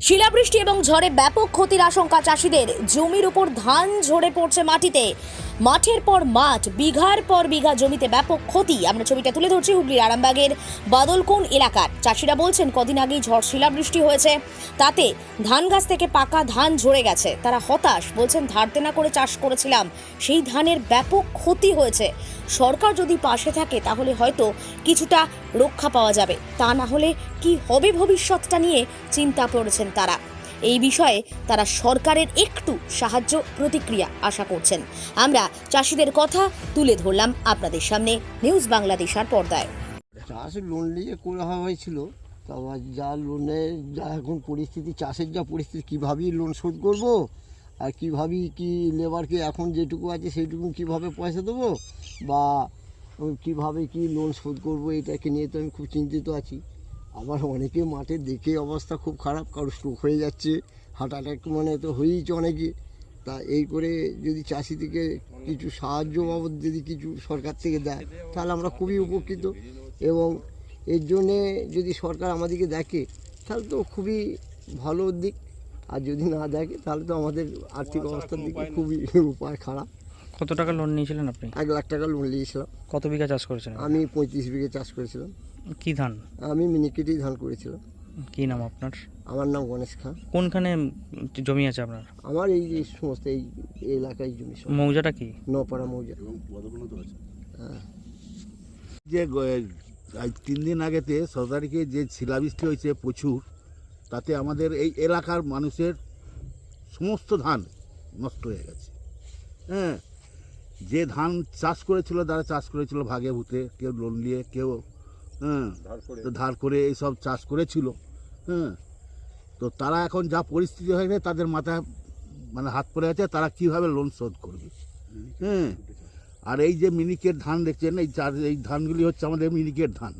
শিলাবৃষ্টি এবং ঝড়ে ব্যাপক ক্ষতির আশঙ্কা চাষিদের। জমির উপর ধান ঝরে পড়ছে মাটিতে। মাঠের পর মাঠ, বিঘার পর বিঘা জমিতে ব্যাপক ক্ষতি। আমরা ছবিটা তুলে ধরছি হুগলির আরামবাগের বাদলকোন এলাকার। চাষিরা বলছেন, কদিন আগেই ঝড় শিলাবৃষ্টি হয়েছে। তাতে ধান গাছ থেকে পাকা ধান ঝরে গেছে। তারা হতাশ, বলছেন, ধার দেনা করে চাষ করেছিলাম। সেই ধানের ব্যাপক ক্ষতি হয়েছে। সরকার যদি পাশে থাকে, তাহলে হয়তো কিছুটা রক্ষা পাওয়া যাবে। তা না হলে কি হবে ভবিষ্যৎটা নিয়ে চিন্তা করেছেন তারা। এই বিষয়ে তারা সরকারের একটু সাহায্য প্রতিক্রিয়া আশা করছেন। আমরা চাষিদের কথা তুলে ধরলাম আপনাদের সামনে নিউজ বাংলাদেশ আর পর্দায়। চাষ লোন নিয়ে করা হয়েছিল? তারপর যা লোনের যা এখন পরিস্থিতি, চাষের যা পরিস্থিতি কীভাবেই লোন শোধ করব? আর কীভাবেই কি লেবারকে এখন যেটুকু আছে সেইটুকু কীভাবে পয়সা দেবো? বা কীভাবে কি লোন শোধ করব এটাকে নিয়ে তো আমি খুব চিন্তিত আছি। আবার অনেকে মাঠে দেখে অবস্থা খুব খারাপ, কারও স্ট্রোক হয়ে যাচ্ছে হার্ট অ্যাটাক মানে তো হয়েইছে অনেকে। তা এই করে যদি চাষি থেকে কিছু সাহায্য বাবদ যদি কিছু সরকার থেকে দেয়, তাহলে আমরা খুবই উপকৃত। এবং এর জন্যে যদি সরকার আমাদেরকে দেখে, তাহলে তো খুবই ভালো দিক। আর যদি না দেখে তাহলে তো আমাদের আর্থিক অবস্থার দিকে খুবই উপায় খারাপ। কত টাকা লোন নিয়েছিলেন আপনি? এক লাখ টাকা লোন নিয়েছিলাম। কত বিঘা চাষ করেছিলেন? আমি পঁয়ত্রিশ বিঘে চাষ করেছিলাম। কি ধান? আমি মিনিকেটেই ধান করেছিলাম। কি নাম আপনার? আমার নাম গণেশ খান কোনখানে জমি আছে আপনার? আমার এই যে সমস্ত এই এলাকায় জমি মৌজাটা কি? নপাড়া মৌজা। হ্যাঁ। যে তিন দিন আগেতে ছ তারিখে যে শিলাবৃষ্টি হয়েছে প্রচুর তাতে আমাদের এই এলাকার মানুষের সমস্ত ধান নষ্ট হয়ে গেছে। হ্যাঁ যে ধান চাষ করেছিল তারা চাষ করেছিল ভাগে ভূতে কেউ লোন নিয়ে কেউ হ্যাঁ ধার করে। এইসব চাষ করেছিল হ্যাঁ তো তারা এখন যা পরিস্থিতি হয়েছে তাদের মাথায় মানে হাত পড়ে আছে তারা কীভাবে লোন শোধ করবে? হ্যাঁ আর এই যে মিনিকেট ধান দেখছেন এই চার এই ধানগুলি হচ্ছে আমাদের মিনিকেট ধান।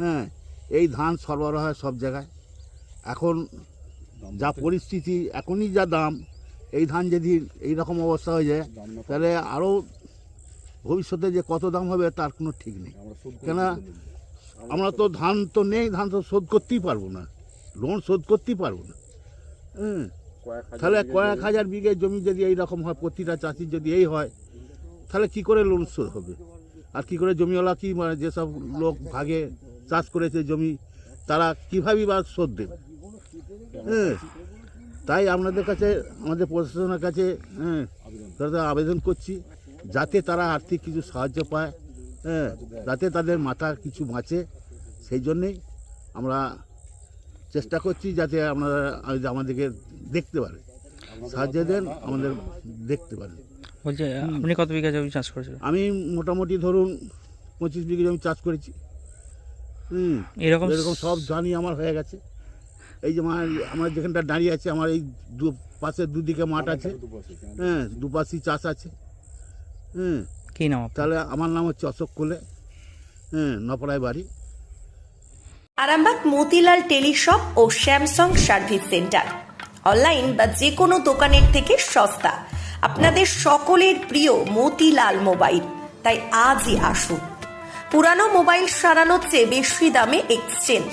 হ্যাঁ এই ধান সরবরাহ হয় সব জায়গায়। এখন যা পরিস্থিতি এখনই যা দাম এই ধান যদি এই রকম অবস্থা হয়ে যায় তাহলে আরও ভবিষ্যতে যে কত দাম হবে তার কোনো ঠিক নেই। কেন আমরা তো ধান তো নেই ধান তো শোধ করতেই পারব না। লোন শোধ করতেই পারব না। হ্যাঁ তাহলে কয়েক হাজার বিঘে জমি যদি এই রকম হয় প্রতিটা চাষির যদি এই হয় তাহলে কি করে লোন শোধ হবে? আর কি করে জমিওয়ালা কি মানে যেসব লোক ভাগে চাষ করেছে জমি তারা কীভাবেই বা শোধ দেবে? হ্যাঁ তাই আপনাদের কাছে আমাদের প্রশাসনের কাছে হ্যাঁ আবেদন করছি যাতে তারা আর্থিক কিছু সাহায্য পায় হ্যাঁ যাতে তাদের মাথা কিছু বাঁচে সেই জন্যেই আমরা চেষ্টা করছি যাতে আপনারা আমাদেরকে দেখতে পারে। সাহায্য দেন আমাদের দেখতে পারে। বলছে আপনি কত বিঘা জমি চাষ করেছিলেন? আমি মোটামুটি ধরুন পঁচিশ বিঘে জমি চাষ করেছি। হুম এরকম এরকম সব ধানই আমার হয়ে গেছে। এই যে আমার আমার যেখানটা দাঁড়িয়ে আছে আমার এই দু পাশে দুদিকে মাঠ আছে। হ্যাঁ দুপাশি চাষ আছে। হুম কি নাম তাহলে আমার নাম হচ্ছে অশোক কোলে। হ্যাঁ নপড়ায় বাড়ি। আরামবাগ মতিলাল টেলিশপ ও স্যামসাং সার্ভিস সেন্টার। অনলাইন বা যে কোনো দোকানের থেকে সস্তা। আপনাদের সকলের প্রিয় মতিলাল মোবাইল। তাই আজই আসুন। পুরানো মোবাইল সারানোর চেয়ে বেশি দামে এক্সচেঞ্জ।